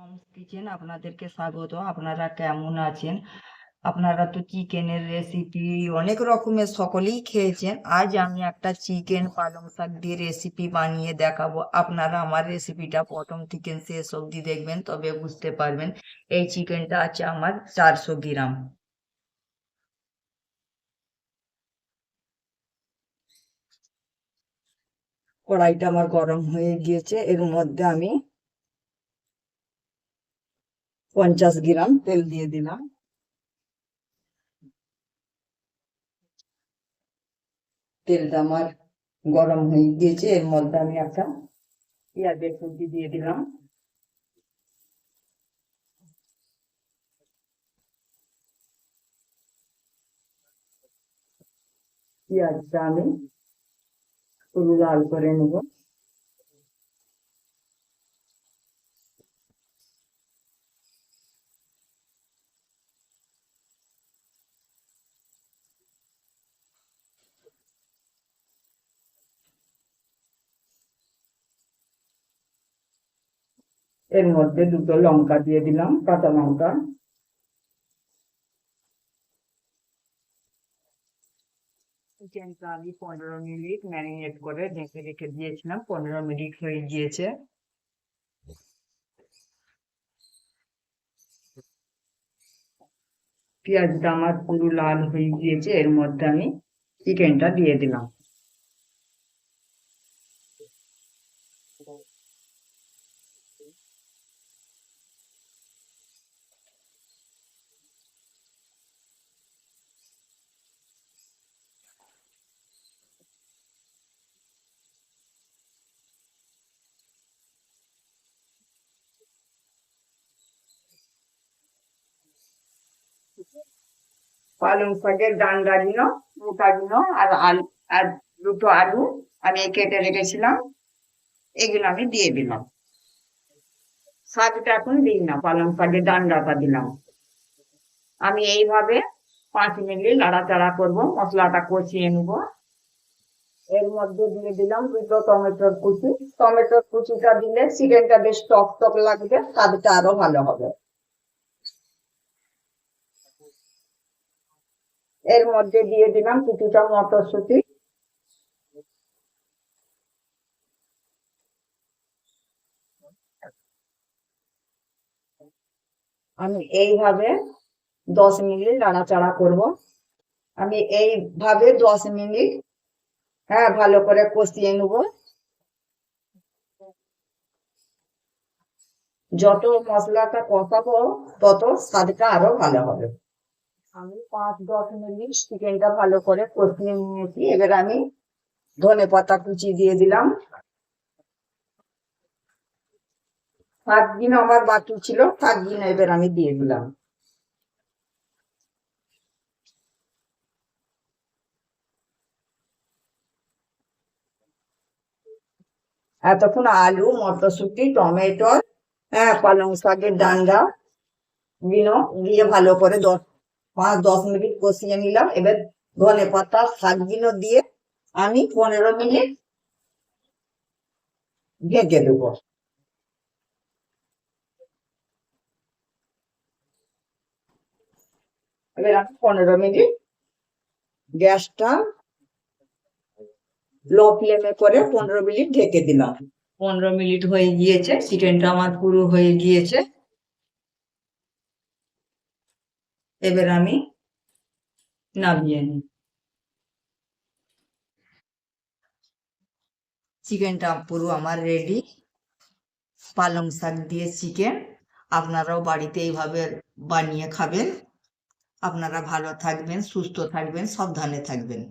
Moms kitchen আপনাদেরকে স্বাগত। আপনারা কেমন আছেন? আপনারা তো চিকেনের রেসিপি অনেক রকমের সকলেই খেয়েছেন। আজ আমি একটা চিকেন পালং শাক দিয়ে রেসিপি বানিয়ে দেখাবো। আপনারা আমার রেসিপিটা প্রথম থেকে শেষ অবধি দেখবেন, তবে বুঝতে পারবেন এই চিকেনটা আছে আমার চারশো গ্রাম। কড়াইটা আমার গরম হয়ে গিয়েছে, এর মধ্যে আমি পঞ্চাশ গ্রাম তেল দিয়ে দিলাম। তেলটা আমার গরম হয়ে গিয়েছে, এর মধ্যে আমি একটা পেঁয়াজের কুচি দিয়ে দিলাম। পেঁয়াজটা আমি লাল করে নেব। এর মধ্যে দুটো লঙ্কা দিয়ে দিলাম, কাঁচা লঙ্কা। চিকেনটা আমি পনেরো মিনিট ম্যারিনেট করে ঢেকে রেখে দিয়েছিলাম, পনেরো মিনিট হয়ে গিয়েছে। পেঁয়াজটা আমার পুরো লাল হয়ে গিয়েছে, এর মধ্যে আমি চিকেনটা দিয়ে দিলাম। পালং শাকের ডান্ডা গুলো মোটা গুলো আর আলু, আর দুটো আলু আমি কেটে রেখেছিলাম। এগুলো আমি দিয়ে দিলাম। শাকটা এখন দিই না, পালং শাকের ডান্ডাটা দিলাম। আমি এইভাবে পাঁচ মিনিট নাড়াচাড়া করব, মশলাটা কষিয়ে নেব। এর মধ্যে দিয়ে দিলাম দুটো টমেটোর কুচি। টমেটোর কুচিটা দিলে চিকেনটা বেশ টক টক লাগবে, স্বাদটা আরও ভালো হবে। এর মধ্যে দিয়ে দিলাম কিছুটা মটরশুঁটি। আমি এইভাবে দশ মিনিট নাড়াচাড়া করব। আমি এইভাবে দশ মিনিট হ্যাঁ ভালো করে কষিয়ে নেব। যত মশলাটা কষাবো, তত স্বাদটা আরও ভালো হবে। আমি পাঁচ, দশ মিনিট চিকেনটা ভালো করে কষিয়ে নিয়েছি। এবার আমি ধনে পাতা কুচি দিয়ে দিলাম। সাত দিন আমার বাকি ছিল সাত দিন এবার আমি দিয়ে দিলাম। এতক্ষণ আলু, মটরশুটি, টমেটো হ্যাঁ পালং শাকের ডান্ডা দিয়ে ভালো করে দশ পাঁচ, দশ মিনিট কষিয়ে নিলাম। এবার ধনে পাতা শাকগুলো দিয়ে আমি পনেরো মিনিট ঢেকে দেবো এবার আমি পনেরো মিনিট গ্যাসটা লো ফ্লেমে করে পনেরো মিনিট ঢেকে দিলাম। পনেরো মিনিট হয়ে গিয়েছে, চিকেনটা আমার পুরো হয়ে গিয়েছে। এবার আমি নামিয়ে নিই। চিকেনটা পুরো আমার রেডি পালং শাক দিয়ে চিকেন আপনারাও বাড়িতে এইভাবে বানিয়ে খাবেন। আপনারা ভালো থাকবেন, সুস্থ থাকবেন, সাবধানে থাকবেন।